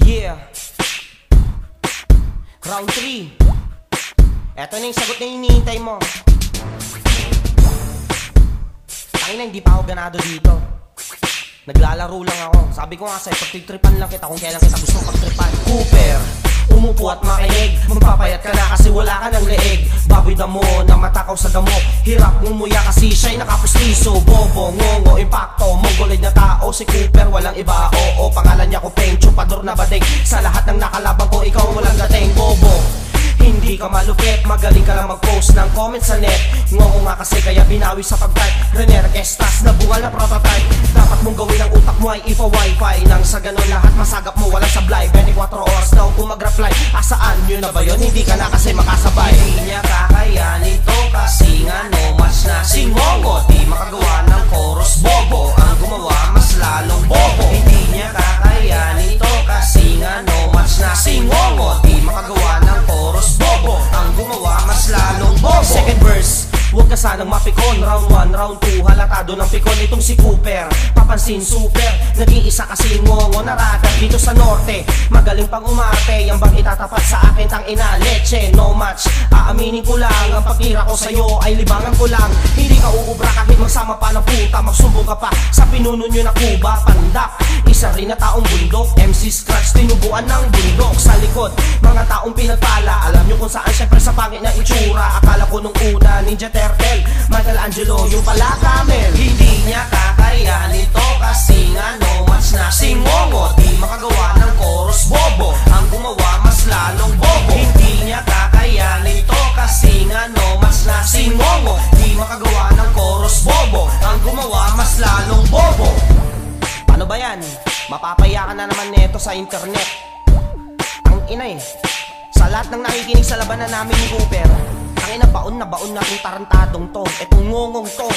Yeah. Round 3 Eto na yung sagot na hinihintay mo. Tangin na, hindi pa ako ganado dito. Naglalaro lang ako. Sabi ko nga sa'yo, pagtitripan lang kita kung kailan kita gustong pagtripan. Cooper Umupo at makinig. Magpapayat ka na kasi wala ka ng leeg. Baboy damo na matakaw sa damo. Hirap ngumuya kasi siya'y nakapustiso. Bobo, ngongo, impacto. Mongolid na tao si Cooper Walang iba, oo Pangalan niya ko Peng Chupador na bading Sa lahat ng nakalaban ko Ikaw ang walang dating. Bobo hindi ka malupit, magaling ka lang mag-post ng comments sa net. Ngongo nga kasi kaya binawi sa pag-type. Rene Requestas na bungal na prototype mo ay ipa-wifi Nang sa ganun lahat masagap mo walang sablay. 24 oras daw kung mag-reply. Asaan yun na ba yun? Hindi ka na kasi makasabay. Hindi niya kakayanin to kasi nga no match na. Si Ngongo Di makagawa ng chorus. Bobo Ang gumawa mas lalong bobo. Hindi niya kakayanin to kasi nga no match na. Si Ngongo Di makagawa ng chorus. Bobo Ang gumawa mas lalong bobo. Second verse Huwag ka sanang mapikon. Round 1, round 2 Halatado ng pikon itong si Cooper. Papansin super. Nag-iisa kasi ngongo naragat dito sa norte. Magaling pang umarte Yang bang itatapat sa akin tang ina? Leche, no match. Aaminin ko lang Ang pagtira ko sa'yo ay libangan ko lang. Hindi ka uubra kahit magsama pa ng puta Magsumbong ka pa sa pinuno nyo na kuba Pandak Isa rin na taong bundok. MC Scratch tinubuan ng bundok Sa likod. Mga taong pinagpala Alam nyo kung saan syempre sa pangit na itsura. Akala ko nung una Ninja Turtle Michelangelo yung pala camel. Hindi niya kakayanin to Kasi nga no match na si yan? Mapapaya ka na naman neto sa internet. Ang ina eh. Sa lahat ng nakikinig sa labanan namin ni Cooper Tangin na baon na baon na itong tarantadong to. Itong ngongong to.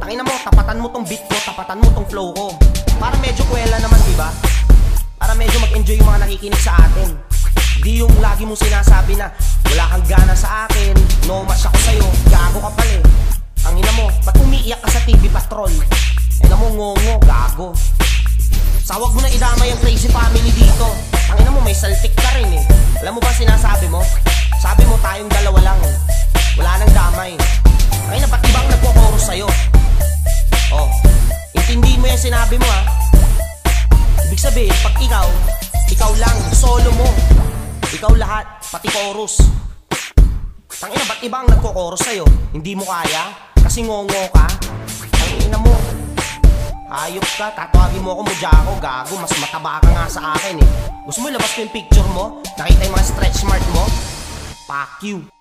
Tangin na mo, tapatan mo tong beat ko Tapatan mo tong flow ko. Para medyo kwela naman, di ba? Para medyo mag-enjoy yung mga nakikinig sa atin. Di yung lagi mong sinasabi na Wala kang gana sa akin. No match ako sa'yo. Gago ka pala eh. Ang ina mo, ba't umiiyak ka sa TV Patrol? Damay Ay na ba't ibang nagpo-chorus sa'yo? Oh, intindihin mo yung sinabi mo ha Ibig sabihin, pag ikaw Ikaw lang, solo mo Ikaw lahat, pati chorus Tangina, ba't ibang nagko-chorus sa'yo? Hindi mo kaya? Kasi ngongo ka? Tangina mo Hayop ka, tatawagin mo ako Mujako, gago, mas mataba ka nga sa akin eh Gusto mo ilabas ko yung picture mo? Nakita yung mga stretch mark mo? Fuck you